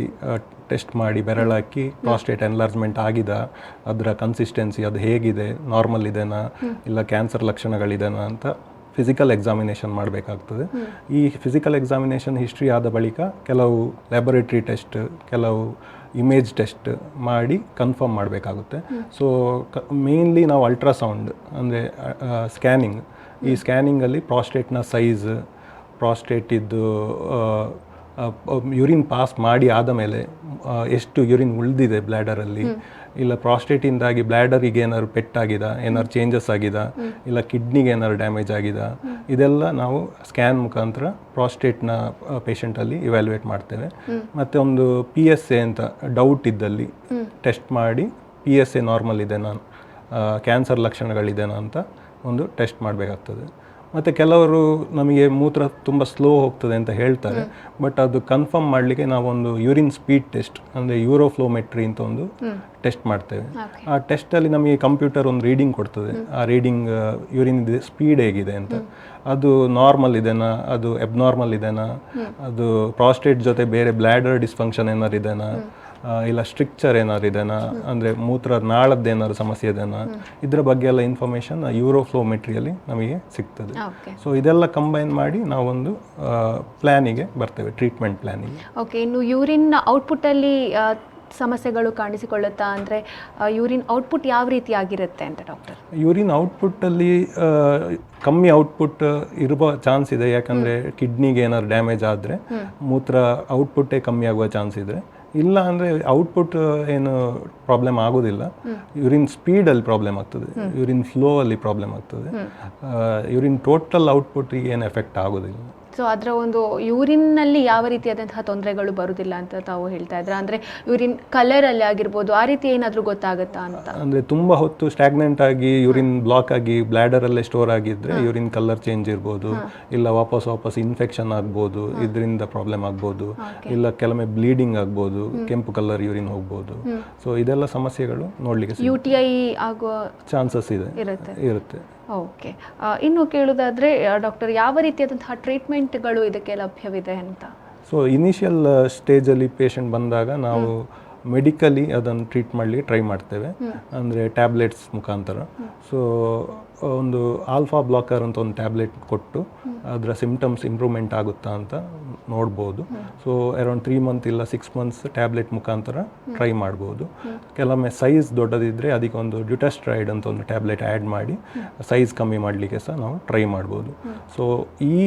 B: ಟೆಸ್ಟ್ ಮಾಡಿ ಬೆರಳಾಕಿ ಪ್ರಾಸ್ಟೇಟ್ ಎನ್ಲಾರ್ಜ್ಮೆಂಟ್ ಆಗಿದ ಅದರ ಕನ್ಸಿಸ್ಟೆನ್ಸಿ ಅದು ಹೇಗಿದೆ ನಾರ್ಮಲ್ ಇದೆನಾ ಇಲ್ಲ ಕ್ಯಾನ್ಸರ್ ಲಕ್ಷಣಗಳಿದೆನಾ ಅಂತ ಫಿಸಿಕಲ್ ಎಕ್ಸಾಮಿನೇಷನ್ ಮಾಡಬೇಕಾಗ್ತದೆ. ಈ ಫಿಸಿಕಲ್ ಎಕ್ಸಾಮಿನೇಷನ್ ಹಿಸ್ಟ್ರಿ ಆದ ಬಳಿಕ ಕೆಲವು ಲ್ಯಾಬೊರೇಟ್ರಿ ಟೆಸ್ಟ್ ಕೆಲವು ಇಮೇಜ್ ಟೆಸ್ಟ್ ಮಾಡಿ ಕನ್ಫರ್ಮ್ ಮಾಡಬೇಕಾಗುತ್ತೆ. ಸೊ ಕ ಮೇನ್ಲಿ ನಾವು ಅಲ್ಟ್ರಾಸೌಂಡ್ ಅಂದರೆ ಸ್ಕ್ಯಾನಿಂಗ್ ಈ ಸ್ಕ್ಯಾನಿಂಗಲ್ಲಿ ಪ್ರಾಸ್ಟೇಟ್ನ ಸೈಜ್ ಪ್ರಾಸ್ಟೇಟಿದ್ದು ಯೂರಿನ್ ಪಾಸ್ ಮಾಡಿ ಆದ ಮೇಲೆ ಎಷ್ಟು ಯೂರಿನ್ ಉಳಿದಿದೆ ಬ್ಲ್ಯಾಡರಲ್ಲಿ ಇಲ್ಲ ಪ್ರಾಸ್ಟೇಟಿಂದಾಗಿ ಬ್ಲ್ಯಾಡರಿಗೆ ಏನಾದ್ರು ಪೆಟ್ಟಾಗಿದ, ಏನಾದ್ರು ಚೇಂಜಸ್ ಆಗಿದ, ಇಲ್ಲ ಕಿಡ್ನಿಗೆ ಏನಾದ್ರು ಡ್ಯಾಮೇಜ್ ಆಗಿದ, ಇದೆಲ್ಲ ನಾವು ಸ್ಕ್ಯಾನ್ ಮುಖಾಂತರ ಪ್ರಾಸ್ಟೇಟ್ನ ಪೇಷಂಟಲ್ಲಿ ಇವ್ಯಾಲ್ಯೂಯೇಟ್ ಮಾಡ್ತೇವೆ. ಮತ್ತು ಒಂದು ಪಿ ಎಸ್ ಎ ಅಂತ ಡೌಟ್ ಇದ್ದಲ್ಲಿ ಟೆಸ್ಟ್ ಮಾಡಿ ಪಿ ಎಸ್ ಎ ನಾರ್ಮಲ್ ಇದೆನಾ ಕ್ಯಾನ್ಸರ್ ಲಕ್ಷಣಗಳಿದೆನಾ ಅಂತ ಒಂದು ಟೆಸ್ಟ್ ಮಾಡಬೇಕಾಗ್ತದೆ. ಮತ್ತು ಕೆಲವರು ನಮಗೆ ಮೂತ್ರ ತುಂಬ ಸ್ಲೋ ಹೋಗ್ತದೆ ಅಂತ ಹೇಳ್ತಾರೆ. ಬಟ್ ಅದು ಕನ್ಫರ್ಮ್ ಮಾಡಲಿಕ್ಕೆ ನಾವೊಂದು ಯೂರಿನ್ ಸ್ಪೀಡ್ ಟೆಸ್ಟ್ ಅಂದರೆ ಯೂರೋಫ್ಲೋಮೆಟ್ರಿ ಅಂತ ಒಂದು ಟೆಸ್ಟ್ ಮಾಡ್ತೇವೆ. ಆ ಟೆಸ್ಟಲ್ಲಿ ನಮಗೆ ಕಂಪ್ಯೂಟರ್ ಒಂದು ರೀಡಿಂಗ್ ಕೊಡ್ತದೆ. ಆ ರೀಡಿಂಗ್ ಯೂರಿನ್ ಇದೆ ಸ್ಪೀಡ್ ಹೇಗಿದೆ ಅಂತ. ಅದು ನಾರ್ಮಲ್ ಇದೆನಾ? ಅದು ಎಬ್ನಾರ್ಮಲ್ ಇದೆನಾ? ಅದು ಪ್ರಾಸ್ಟೇಟ್ ಜೊತೆ ಬೇರೆ ಬ್ಲ್ಯಾಡರ್ ಡಿಸ್ಫಂಕ್ಷನ್ ಏನಾರು ಇದೆನಾ? ಇಲ್ಲ ಸ್ಟ್ರಿಕ್ಚರ್ ಏನಾರು ಇದೆನಾ? ಅಂದರೆ ಮೂತ್ರ ನಾಳದ್ದು ಏನಾದ್ರು ಸಮಸ್ಯೆ ಇದೆನಾ? ಇದ್ರ ಬಗ್ಗೆ ಎಲ್ಲ ಇನ್ಫಾರ್ಮೇಷನ್ ಯೂರೋಫ್ಲೋಮೆಟ್ರಿಯಲ್ಲಿ ನಮಗೆ ಸಿಗ್ತದೆ. ಸೊ ಇದೆಲ್ಲ ಕಂಬೈನ್ ಮಾಡಿ ನಾವೊಂದು ಪ್ಲ್ಯಾನಿಗೆ ಬರ್ತೇವೆ ಟ್ರೀಟ್ಮೆಂಟ್ ಪ್ಲ್ಯಾನಿಗೆ
A: ಓಕೆ ಇನ್ನು ಯೂರಿನ್ ಔಟ್ಪುಟ್ ಅಲ್ಲಿ ಸಮಸ್ಯೆಗಳು ಕಾಣಿಸಿಕೊಳ್ಳುತ್ತಾ? ಅಂದ್ರೆ ಯೂರಿನ್ ಔಟ್ಪುಟ್ ಯಾವ ರೀತಿ ಆಗಿರುತ್ತೆ ಅಂತ ಡಾಕ್ಟರ್
B: ಯೂರಿನ್ ಔಟ್ಪುಟ್ಟಲ್ಲಿ ಕಮ್ಮಿ ಔಟ್ಪುಟ್ ಇರುವ ಚಾನ್ಸ್ ಇದೆ. ಯಾಕಂದರೆ ಕಿಡ್ನಿಗೆ ಏನಾದ್ರು ಡ್ಯಾಮೇಜ್ ಆದರೆ ಮೂತ್ರ ಔಟ್ಪುಟ್ಟೇ ಕಮ್ಮಿ ಆಗುವ ಚಾನ್ಸ್ ಇದೆ ಇಲ್ಲ ಅಂದರೆ ಔಟ್ಪುಟ್ ಏನು ಪ್ರಾಬ್ಲಮ್ ಆಗೋದಿಲ್ಲ. ಯೂರಿನ್ ಸ್ಪೀಡಲ್ಲಿ ಪ್ರಾಬ್ಲಮ್ ಆಗ್ತದೆ. ಯೂರಿನ್ ಫ್ಲೋ ಅಲ್ಲಿ ಪ್ರಾಬ್ಲಮ್ ಆಗ್ತದೆ. ಯೂರಿನ್ ಟೋಟಲ್ ಔಟ್ಪುಟ್ ಏನು ಎಫೆಕ್ಟ್ ಆಗೋದಿಲ್ಲ.
A: ಸೊ ಅದರ ಒಂದು ಯೂರಿನ್ನಲ್ಲಿ ಯಾವ ರೀತಿಯಾದಂತಹ ತೊಂದರೆಗಳು ಬರುವುದಿಲ್ಲ ಅಂತ ತಾವು ಹೇಳ್ತಾ ಇದ್ರ. ಅಂದ್ರೆ ಯೂರಿನ್ ಕಲರ್ ಅಲ್ಲಿ ಆಗಿರ್ಬೋದು ಆ ರೀತಿ ಏನಾದರೂ ಗೊತ್ತಾಗುತ್ತಾ ಅಂತ?
B: ಅಂದರೆ ತುಂಬ ಹೊತ್ತು ಸ್ಟಾಗ್ನೆಂಟ್ ಆಗಿ ಯೂರಿನ್ ಬ್ಲಾಕ್ ಆಗಿ ಬ್ಲ್ಯಾಡರಲ್ಲೇ ಸ್ಟೋರ್ ಆಗಿದ್ರೆ ಯೂರಿನ್ ಕಲರ್ ಚೇಂಜ್ ಇರ್ಬೋದು. ಇಲ್ಲ ವಾಪಸ್ ವಾಪಸ್ ಇನ್ಫೆಕ್ಷನ್ ಆಗ್ಬೋದು ಇದರಿಂದ ಪ್ರಾಬ್ಲಮ್ ಆಗ್ಬೋದು. ಇಲ್ಲ ಕೆಲವೊಮ್ಮೆ ಬ್ಲೀಡಿಂಗ್ ಆಗ್ಬೋದು ಕೆಂಪು ಕಲರ್ ಯೂರಿನ್ ಹೋಗ್ಬೋದು. ಸೊ ಇದೆಲ್ಲ ಸಮಸ್ಯೆಗಳು ನೋಡಲಿಕ್ಕೆ
A: ಯು ಟಿ ಐ ಆಗುವ
B: ಚಾನ್ಸಸ್ ಇದೆ.
A: ಇರುತ್ತೆ.
B: ಇರುತ್ತೆ.
A: ಓಕೆ ಇನ್ನು ಕೇಳುವುದಾದ್ರೆ ಡಾಕ್ಟರ್ ಯಾವ ರೀತಿಯಾದಂತಹ ಟ್ರೀಟ್ಮೆಂಟ್ಗಳು ಇದಕ್ಕೆ ಲಭ್ಯವಿದೆ ಅಂತ?
B: ಸೊ ಇನಿಷಿಯಲ್ ಸ್ಟೇಜಲ್ಲಿ ಪೇಷಂಟ್ ಬಂದಾಗ ನಾವು ಮೆಡಿಕಲಿ ಅದನ್ನು ಟ್ರೀಟ್ ಮಾಡಲಿಕ್ಕೆ ಟ್ರೈ ಮಾಡ್ತೇವೆ. ಅಂದರೆ ಟ್ಯಾಬ್ಲೆಟ್ಸ್ ಮುಖಾಂತರ. ಸೊ ಒಂದು ಆಲ್ಫಾ ಬ್ಲಾಕರ್ ಅಂತ ಒಂದು ಟ್ಯಾಬ್ಲೆಟ್ ಕೊಟ್ಟು ಅದರ ಸಿಂಪ್ಟಮ್ಸ್ ಇಂಪ್ರೂವ್ಮೆಂಟ್ ಆಗುತ್ತಾ ಅಂತ ನೋಡ್ಬೋದು. ಸೊ ಅರೌಂಡ್ ತ್ರೀ ಮಂತ್ ಇಲ್ಲ ಸಿಕ್ಸ್ ಮಂತ್ಸ್ ಟ್ಯಾಬ್ಲೆಟ್ ಮುಖಾಂತರ ಟ್ರೈ ಮಾಡ್ಬೋದು. ಕೆಲವೊಮ್ಮೆ ಸೈಜ್ ದೊಡ್ಡದಿದ್ದರೆ ಅದಕ್ಕೆ ಒಂದು ಡ್ಯುಟಸ್ಟ್ರೈಡ್ ಅಂತ ಒಂದು ಟ್ಯಾಬ್ಲೆಟ್ ಆ್ಯಡ್ ಮಾಡಿ ಸೈಜ್ ಕಮ್ಮಿ ಮಾಡಲಿಕ್ಕೆ ಸಹ ನಾವು ಟ್ರೈ ಮಾಡ್ಬೋದು. ಸೊ ಈ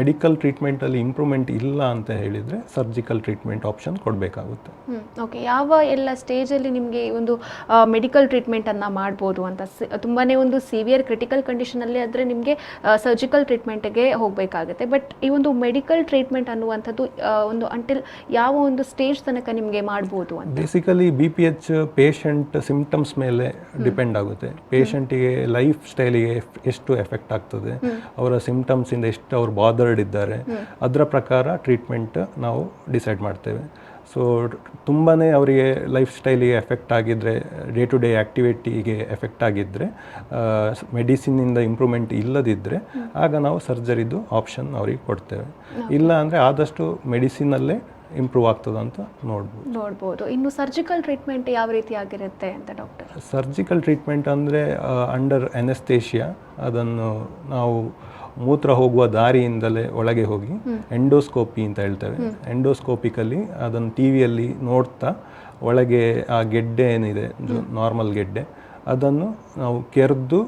B: ಮೆಡಿಕಲ್ ಟ್ರೀಟ್ಮೆಂಟಲ್ಲಿ ಇಂಪ್ರೂವ್ಮೆಂಟ್ ಇಲ್ಲ ಅಂತ ಹೇಳಿದರೆ ಸರ್ಜಿಕಲ್ ಟ್ರೀಟ್ಮೆಂಟ್ ಆಪ್ಷನ್ ಕೊಡಬೇಕಾಗುತ್ತೆ.
A: ಓಕೆ ಯಾವ ಎಲ್ಲ ಸ್ಟೇಜಲ್ಲಿ ನಿಮಗೆ ಒಂದು ಮೆಡಿಕಲ್ ಟ್ರೀಟ್ಮೆಂಟನ್ನು ಮಾಡ್ಬೋದು ಅಂತ ತುಂಬಾನೇ ಒಂದು ಸಿವಿಯರ್ ಕ್ರಿಟಿಕಲ್ ಕಂಡೀಷನಲ್ಲಿ ಆದರೆ ನಿಮಗೆ ಸರ್ಜಿಕಲ್ ಟ್ರೀಟ್ಮೆಂಟ್ಗೆ ಹೋಗಬೇಕಾಗುತ್ತೆ. ಬಟ್ ಈ ಒಂದು ಮೆಡಿಕಲ್ ಟ್ರೀಟ್ಮೆಂಟ್ ಅನ್ನುವಂಥದ್ದು ಒಂದು ಅಂಟಿಲ್ ಯಾವ ಒಂದು ಸ್ಟೇಜ್ ತನಕ ನಿಮಗೆ ಮಾಡ್ಬೋದು ಅಂತ?
B: Basically B P H patient symptoms ಮೇಲೆ ಡಿಪೆಂಡ್ ಆಗುತ್ತೆ. ಪೇಷಂಟಿಗೆ ಲೈಫ್ ಸ್ಟೈಲಿಗೆ ಎಷ್ಟು ಎಫೆಕ್ಟ್ ಆಗ್ತದೆ ಅವರ ಸಿಮ್ಟಮ್ಸಿಂದ ಎಷ್ಟು ಅವ್ರು ಬಾದರ್ಡ್ ಇದ್ದಾರೆ. ಅದರ ಪ್ರಕಾರ ಟ್ರೀಟ್ಮೆಂಟ್ ನಾವು ಡಿಸೈಡ್ ಮಾಡ್ತೇವೆ. ಸೊ ತುಂಬಾ ಅವರಿಗೆ ಲೈಫ್ ಸ್ಟೈಲಿಗೆ ಎಫೆಕ್ಟ್ ಆಗಿದ್ದರೆ ಡೇ ಟು ಡೇ ಆ್ಯಕ್ಟಿವಿಟಿಗೆ ಎಫೆಕ್ಟ್ ಆಗಿದ್ದರೆ ಮೆಡಿಸಿನಿಂದ ಇಂಪ್ರೂವ್ಮೆಂಟ್ ಇಲ್ಲದಿದ್ದರೆ ಆಗ ನಾವು ಸರ್ಜರಿದು ಆಪ್ಷನ್ ಅವರಿಗೆ ಕೊಡ್ತೇವೆ. ಇಲ್ಲ ಅಂದರೆ ಆದಷ್ಟು ಮೆಡಿಸಿನಲ್ಲೇ ಇಂಪ್ರೂವ್ ಆಗ್ತದೆ ಅಂತ ನೋಡ್ಬೋದು.
A: ನೋಡ್ಬೋದು. ಇನ್ನು ಸರ್ಜಿಕಲ್ ಟ್ರೀಟ್ಮೆಂಟ್ ಯಾವ ರೀತಿ ಆಗಿರುತ್ತೆ ಅಂತ ಡಾಕ್ಟರ್
B: ಸರ್ಜಿಕಲ್ ಟ್ರೀಟ್ಮೆಂಟ್ ಅಂದರೆ ಅಂಡರ್ ಎನೆಸ್ತೇಷಿಯಾ ಅದನ್ನು ನಾವು ಮೂತ್ರ ಹೋಗುವ ದಾರಿಯಿಂದಲೇ ಒಳಗೆ ಹೋಗಿ ಎಂಡೋಸ್ಕೋಪಿ ಅಂತ ಹೇಳ್ತೇವೆ. ಎಂಡೋಸ್ಕೋಪಿಕಲ್ಲಿ ಅದನ್ನು ಟಿ ವಿಯಲ್ಲಿ ನೋಡ್ತಾ ಒಳಗೆ ಆ ಗೆಡ್ಡೆ ಏನಿದೆ ನಾರ್ಮಲ್ ಗೆಡ್ಡೆ ಅದನ್ನು ನಾವು ಕೆರೆದು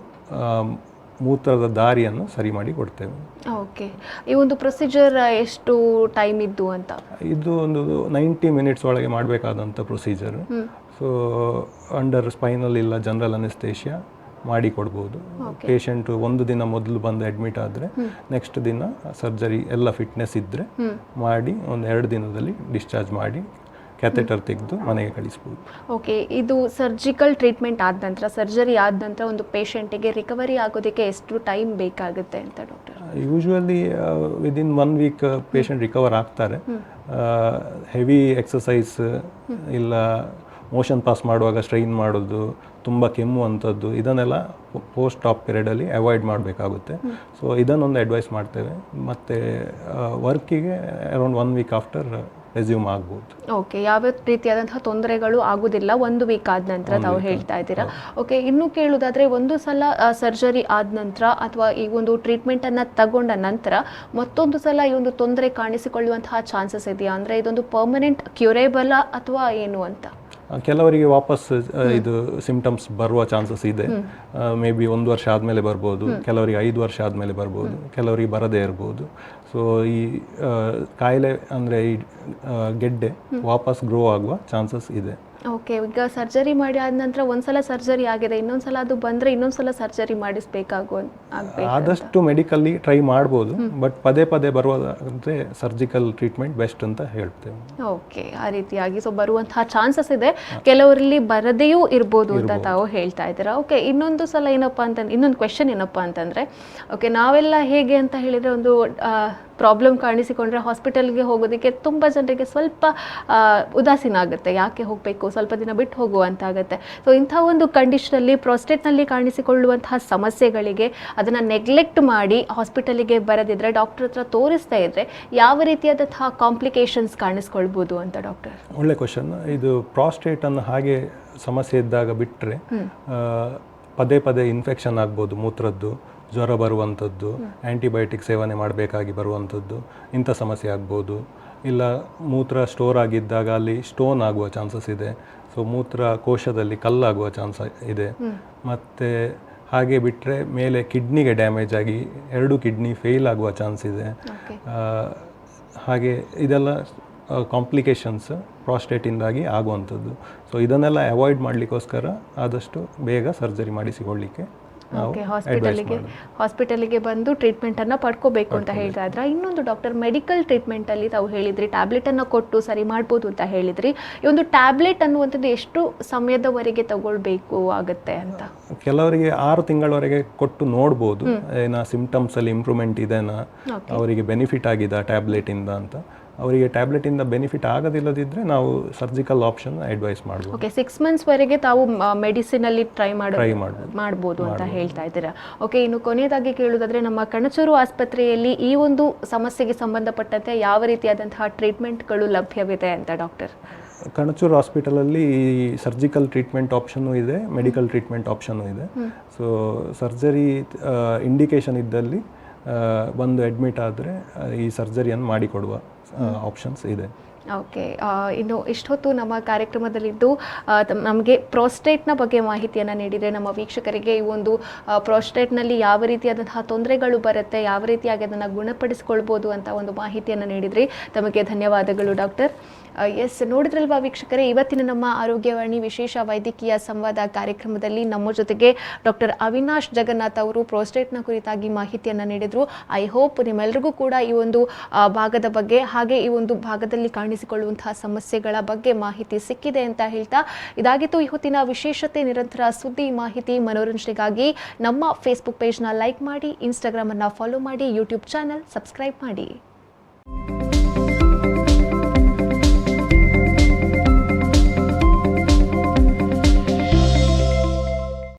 B: ಮೂತ್ರದ ದಾರಿಯನ್ನು ಸರಿ ಮಾಡಿ ಕೊಡ್ತೇವೆ.
A: ಓಕೆ. ಈ ಒಂದು ಪ್ರೊಸೀಜರ್ ಎಷ್ಟು ಟೈಮ್ ಇದ್ದು ಅಂತ?
B: ಇದು ಒಂದು ನೈಂಟಿ ಮಿನಿಟ್ಸ್ ಒಳಗೆ ಮಾಡಬೇಕಾದಂಥ ಪ್ರೊಸೀಜರ್. ಸೊ ಅಂಡರ್ ಸ್ಪೈನಲ್ ಇಲ್ಲ ಜನರಲ್ ಅನಿಸ್ತೇಷಿಯಾ ಮಾಡಿ ಕೊಡ್ಬೋದು. ಪೇಷಂಟ್ ಒಂದು ದಿನ ಮೊದಲು ಬಂದು ಅಡ್ಮಿಟ್ ಆದರೆ ನೆಕ್ಸ್ಟ್ ದಿನ ಸರ್ಜರಿ ಎಲ್ಲ ಫಿಟ್ನೆಸ್ ಇದ್ದರೆ ಮಾಡಿ ಒಂದು ಎರಡು ದಿನದಲ್ಲಿ ಡಿಸ್ಚಾರ್ಜ್ ಮಾಡಿ ಕ್ಯಾಥೆಟರ್ ತೆಗೆದು ಮನೆಗೆ ಕಳಿಸ್ಬೋದು.
A: ಓಕೆ ಇದು ಸರ್ಜಿಕಲ್ ಟ್ರೀಟ್ಮೆಂಟ್ ಆದ ನಂತರ ಸರ್ಜರಿ ಆದ ನಂತರ ಒಂದು ಪೇಷಂಟಿಗೆ ರಿಕವರಿ ಆಗೋದಕ್ಕೆ ಎಷ್ಟು ಟೈಮ್ ಬೇಕಾಗುತ್ತೆ ಅಂತ doctor
B: usually within one week patient recover ಆಗ್ತಾರೆ. ಹೆವಿ ಎಕ್ಸಸೈಸ್ ಇಲ್ಲ ಮೋಷನ್ ಪಾಸ್ ಮಾಡುವಾಗ ಸ್ಟ್ರೈನ್ ಮಾಡೋದು ತುಂಬ ಕೆಮ್ಮುವಂಥದ್ದು ಇದನ್ನೆಲ್ಲ ಪೋಸ್ಟ್ ಟಾಪ್ ಪೀರಿಯಡಲ್ಲಿ ಅವಾಯ್ಡ್ ಮಾಡಬೇಕಾಗುತ್ತೆ. ಸೊ ಇದನ್ನೊಂದು ಅಡ್ವೈಸ್ ಮಾಡ್ತೇವೆ. ಮತ್ತು ವರ್ಕಿಗೆ around one week after resume ಆಗ್ಬೋದು.
A: ಓಕೆ ಯಾವ ರೀತಿಯಾದಂತಹ ತೊಂದರೆಗಳು ಆಗುದಿಲ್ಲ ಒಂದು ವೀಕ್ ಆದ ನಂತರ ತಾವು ಹೇಳ್ತಾ ಇದ್ದೀರಾ? ಓಕೆ ಇನ್ನು ಕೇಳುವುದಾದ್ರೆ ಒಂದು ಸಲ ಸರ್ಜರಿ ಆದ ನಂತರ ಅಥವಾ ಈ ಒಂದು ಟ್ರೀಟ್ಮೆಂಟ್ ಅನ್ನ ತಗೊಂಡ ನಂತರ ಮತ್ತೊಂದು ಸಲ ಈ ಒಂದು ತೊಂದರೆ ಕಾಣಿಸಿಕೊಳ್ಳುವಂತಹ ಚಾನ್ಸಸ್ ಇದೆಯಾ? ಅಂದ್ರೆ ಇದೊಂದು ಪರ್ಮನೆಂಟ್ ಕ್ಯೂರೇಬಲ್ ಅಥವಾ ಏನು ಅಂತ?
B: ಕೆಲವರಿಗೆ ವಾಪಸ್ ಇದು ಸಿಂಪ್ಟಮ್ಸ್ ಬರುವ ಚಾನ್ಸಸ್ ಇದೆ. ಮೇ ಬಿ ಒಂದು ವರ್ಷ ಆದಮೇಲೆ ಬರ್ಬೋದು ಕೆಲವರಿಗೆ ಐದು ವರ್ಷ ಆದಮೇಲೆ ಬರ್ಬೋದು ಕೆಲವರಿಗೆ ಬರದೇ ಇರ್ಬೋದು. ಸೊ ಈ ಕಾಯಿಲೆ ಅಂದರೆ ಈ ಗೆಡ್ಡೆ ವಾಪಸ್ ಗ್ರೋ ಆಗುವ ಚಾನ್ಸಸ್ ಇದೆ.
A: ಓಕೆ ಈಗ ಸರ್ಜರಿ ಮಾಡಿ ಆದ ನಂತರ ಒಂದ್ಸಲ ಸರ್ಜರಿ ಆಗಿದೆ ಇನ್ನೊಂದ್ಸಲ ಅದು ಬಂದ್ರೆ ಇನ್ನೊಂದ್ಸಲ ಸರ್ಜರಿ ಮಾಡಿಸ್ಬೇಕಾಗುವ ಆಗ್ಬೇಕು
B: ಆದಷ್ಟು ಮೆಡಿಕಲ್ಲಿ ಟ್ರೈ ಮಾಡ್ಬೋದು ಬಟ್ ಪದೇ ಪದೇ ಬರುವುದಂತೆ ಸರ್ಜಿಕಲ್ ಟ್ರೀಟ್ಮೆಂಟ್ ಬೆಸ್ಟ್ ಅಂತ ಹೇಳ್ತೇವೆ.
A: ಓಕೆ ಆ ರೀತಿಯಾಗಿ ಸೊ ಬರುವಂತಹ ಚಾನ್ಸಸ್ ಇದೆ. ಕೆಲವರಲ್ಲಿ ಬರದೆಯೂ ಇರ್ಬೋದು ಅಂತ ತಾವು ಹೇಳ್ತಾ ಇದ್ದೀರಾ? ಓಕೆ ಇನ್ನೊಂದು ಸಲ ಏನಪ್ಪಾ ಅಂತ ಇನ್ನೊಂದು ಕ್ವೆಶನ್ ಏನಪ್ಪಾ ಅಂತಂದ್ರೆ ಓಕೆ ನಾವೆಲ್ಲ ಹೇಗೆ ಅಂತ ಹೇಳಿದ್ರೆ ಒಂದು ಪ್ರಾಬ್ಲಮ್ ಕಾಣಿಸಿಕೊಂಡ್ರೆ ಹಾಸ್ಪಿಟಲ್ಗೆ ಹೋಗೋದಕ್ಕೆ ತುಂಬ ಜನರಿಗೆ ಸ್ವಲ್ಪ ಉದಾಸೀನ ಆಗುತ್ತೆ. ಯಾಕೆ ಹೋಗಬೇಕು ಸ್ವಲ್ಪ ದಿನ ಬಿಟ್ಟು ಹೋಗುವಂತ ಆಗುತ್ತೆ ಸೊ ಇಂಥ ಒಂದು ಕಂಡೀಷನಲ್ಲಿ ಪ್ರಾಸ್ಟೇಟ್ನಲ್ಲಿ ಕಾಣಿಸಿಕೊಳ್ಳುವಂತಹ ಸಮಸ್ಯೆಗಳಿಗೆ ಅದನ್ನು ನೆಗ್ಲೆಕ್ಟ್ ಮಾಡಿ ಹಾಸ್ಪಿಟಲಿಗೆ ಬರದಿದ್ರೆ ಡಾಕ್ಟರ್ ಹತ್ರ ತೋರಿಸ್ತಾ ಇದ್ರೆ ಯಾವ ರೀತಿಯಾದಂತಹ ಕಾಂಪ್ಲಿಕೇಶನ್ಸ್ ಕಾಣಿಸ್ಕೊಳ್ಬೋದು ಅಂತ ಡಾಕ್ಟರ್?
B: ಒಳ್ಳೆ ಕ್ವಶನ್ ಇದು ಪ್ರಾಸ್ಟೇಟನ್ನು ಹಾಗೆ ಸಮಸ್ಯೆ ಇದ್ದಾಗ ಬಿಟ್ಟರೆ ಪದೇ ಪದೇ ಇನ್ಫೆಕ್ಷನ್ ಆಗ್ಬೋದು ಮೂತ್ರದ್ದು ಜ್ವರ ಬರುವಂಥದ್ದು ಆ್ಯಂಟಿಬಯೋಟಿಕ್ ಸೇವನೆ ಮಾಡಬೇಕಾಗಿ ಬರುವಂಥದ್ದು ಇಂಥ ಸಮಸ್ಯೆ ಆಗ್ಬೋದು. ಇಲ್ಲ ಮೂತ್ರ ಸ್ಟೋರ್ ಆಗಿದ್ದಾಗ ಅಲ್ಲಿ ಸ್ಟೋನ್ ಆಗುವ ಚಾನ್ಸಸ್ ಇದೆ. ಸೊ ಮೂತ್ರ ಕೋಶದಲ್ಲಿ ಕಲ್ಲಾಗುವ ಚಾನ್ಸ್ ಇದೆ. ಮತ್ತು ಹಾಗೆ ಬಿಟ್ಟರೆ ಮೇಲೆ ಕಿಡ್ನಿಗೆ ಡ್ಯಾಮೇಜ್ ಆಗಿ ಎರಡು ಕಿಡ್ನಿ ಫೇಲ್ ಆಗುವ ಚಾನ್ಸ್ ಇದೆ. ಹಾಗೆ ಇದೆಲ್ಲ ಕಾಂಪ್ಲಿಕೇಶನ್ಸ್ ಪ್ರಾಸ್ಟೇಟಿಂದಾಗಿ ಆಗುವಂಥದ್ದು. ಸೊ ಇದನ್ನೆಲ್ಲ ಅವಾಯ್ಡ್ ಮಾಡಲಿಕ್ಕೋಸ್ಕರ ಆದಷ್ಟು ಬೇಗ ಸರ್ಜರಿ ಮಾಡಿಸಿಕೊಳ್ಳಿಕ್ಕೆ ನಾವು
A: ಓಕೆ ಹಾಸ್ಪಿಟಲ್ಗೆ ಹಾಸ್ಪಿಟಲಿಗೆ ಬಂದು ಟ್ರೀಟ್ಮೆಂಟ್ ಅನ್ನ ಪಡ್ಕೋಬೇಕು ಅಂತ ಹೇಳ್ತಾ ಇದ್ರ? ಇನ್ನೊಂದು ಡಾಕ್ಟರ್ ಮೆಡಿಕಲ್ ಟ್ರೀಟ್ಮೆಂಟ್ ಅಲ್ಲಿ ತಾವು ಹೇಳಿದ್ರಿ ಟ್ಯಾಬ್ಲೆಟ್ ಅನ್ನ ಕೊಟ್ಟು ಸರಿ ಮಾಡ್ಬೋದು ಅಂತ ಹೇಳಿದ್ರಿ. ಈ ಒಂದು ಟ್ಯಾಬ್ಲೆಟ್ ಅನ್ನುವಂಥದ್ದು ಎಷ್ಟು ಸಮಯದವರೆಗೆ ತಗೊಳ್ಬೇಕು ಆಗುತ್ತೆ ಅಂತ?
B: ಕೆಲವರಿಗೆ ಆರು ತಿಂಗಳವರೆಗೆ ಕೊಟ್ಟು ನೋಡ್ಬೋದು. ಏನ ಸಿಂಪ್ಟಮ್ಸ್ ಅಲ್ಲಿ ಇಂಪ್ರೂವ್ಮೆಂಟ್ ಇದೆನಾ? ಅವರಿಗೆ ಬೆನಿಫಿಟ್ ಆಗಿದೆ ಟ್ಯಾಬ್ಲೆಟ್ ಇಂದ ಅಂತ? ಅವರಿಗೆ ಟ್ಯಾಬ್ಲೆಟ್ ಇಂದ ಬೆನಿಫಿಟ್ ಆಗದಿಲ್ಲದಿದ್ದರೆ ನಾವು ಸರ್ಜಿಕಲ್ ಆಪ್ಷನ್ ಅಡ್ವೈಸ್ ಮಾಡಬಹುದು
A: ಓಕೆ ಸಿಕ್ಸ್ ಮಂತ್ಸ್ ವರೆಗೆ ತಾವು ಮೆಡಿಸಿನ್ ಅಲ್ಲಿ ಟ್ರೈ ಮಾಡಿ
B: ಟ್ರೈ ಮಾಡ್ಬೋದು.
A: ಮಾಡ್ಬೋದು ಅಂತ ಹೇಳ್ತಾ ಇದ್ದೀರಾ. ಓಕೆ ಇನ್ನು ಕೊನೆಯದಾಗಿ ಕೇಳುವುದಾದ್ರೆ ನಮ್ಮ ಕಣಚೂರು ಆಸ್ಪತ್ರೆಯಲ್ಲಿ ಈ ಒಂದು ಸಮಸ್ಯೆಗೆ ಸಂಬಂಧಪಟ್ಟಂತೆ ಯಾವ ರೀತಿಯಾದಂತಹ ಟ್ರೀಟ್ಮೆಂಟ್ಗಳು ಲಭ್ಯವಿದೆ ಅಂತ ಡಾಕ್ಟರ್
B: ಕಣಚೂರು ಹಾಸ್ಪಿಟಲಲ್ಲಿ ಸರ್ಜಿಕಲ್ ಟ್ರೀಟ್ಮೆಂಟ್ ಆಪ್ಷನ್ನು ಇದೆ ಮೆಡಿಕಲ್ ಟ್ರೀಟ್ಮೆಂಟ್ ಆಪ್ಷನ್ನು ಇದೆ. ಸೊ ಸರ್ಜರಿ ಇಂಡಿಕೇಶನ್ ಇದ್ದಲ್ಲಿ ಒಂದು ಬಂದು ಅಡ್ಮಿಟ್ ಆದರೆ ಈ ಸರ್ಜರಿಯನ್ನು ಮಾಡಿಕೊಡುವ. ಆಪ್ಷನ್ಸ್ ಇದೆ.
A: ಓಕೆ ಇನ್ನು ಇಷ್ಟೊತ್ತು ನಮ್ಮ ಕಾರ್ಯಕ್ರಮದಲ್ಲಿದ್ದು ನಮಗೆ ಪ್ರೋಸ್ಟೇಟ್ನ ಬಗ್ಗೆ ಮಾಹಿತಿಯನ್ನು ನೀಡಿದರೆ ನಮ್ಮ ವೀಕ್ಷಕರಿಗೆ ಈ ಒಂದು ಪ್ರೋಸ್ಟೇಟ್ನಲ್ಲಿ ಯಾವ ರೀತಿಯಾದಂತಹ ತೊಂದರೆಗಳು ಬರುತ್ತೆ, ಯಾವ ರೀತಿಯಾಗಿ ಅದನ್ನು ಗುಣಪಡಿಸ್ಕೊಳ್ಬೋದು ಅಂತ ಒಂದು ಮಾಹಿತಿಯನ್ನು ನೀಡಿದ್ರಿ. ತಮಗೆ ಧನ್ಯವಾದಗಳು ಡಾಕ್ಟರ್. ಎಸ್, ನೋಡಿದ್ರಲ್ವಾ ವೀಕ್ಷಕರೇ, ಇವತ್ತಿನ ನಮ್ಮ ಆರೋಗ್ಯವಾಣಿ ವಿಶೇಷ ವೈದ್ಯಕೀಯ ಸಂವಾದ ಕಾರ್ಯಕ್ರಮದಲ್ಲಿ ನಮ್ಮ ಜೊತೆಗೆ ಡಾಕ್ಟರ್ ಅವಿನಾಶ್ ಜಗನ್ನಾಥ್ ಅವರು ಪ್ರೋಸ್ಟೇಟ್ನ ಕುರಿತಾಗಿ ಮಾಹಿತಿಯನ್ನು ನೀಡಿದರು. ಐ ಹೋಪ್ ನಿಮ್ಮೆಲ್ಲರಿಗೂ ಕೂಡ ಈ ಒಂದು ಭಾಗದ ಬಗ್ಗೆ, ಹಾಗೆ ಈ ಒಂದು ಭಾಗದಲ್ಲಿ ಕಾಣಿಸಿಕೊಳ್ಳುವಂತಹ ಸಮಸ್ಯೆಗಳ ಬಗ್ಗೆ ಮಾಹಿತಿ ಸಿಕ್ಕಿದೆ ಅಂತ ಹೇಳ್ತಾ, ಇದಾಗಿತ್ತು ಇವತ್ತಿನ ವಿಶೇಷತೆ ನಿರಂತರ ಸುದ್ದಿ ಮಾಹಿತಿ. ಮನೋರಂಜನೆಗಾಗಿ ನಮ್ಮ ಫೇಸ್ಬುಕ್ ಪೇಜ್ನ ಲೈಕ್ ಮಾಡಿ ಇನ್ಸ್ಟಾಗ್ರಾಮನ್ನು ಫಾಲೋ ಮಾಡಿ ಯೂಟ್ಯೂಬ್ ಚಾನಲ್ ಸಬ್ಸ್ಕ್ರೈಬ್ ಮಾಡಿ.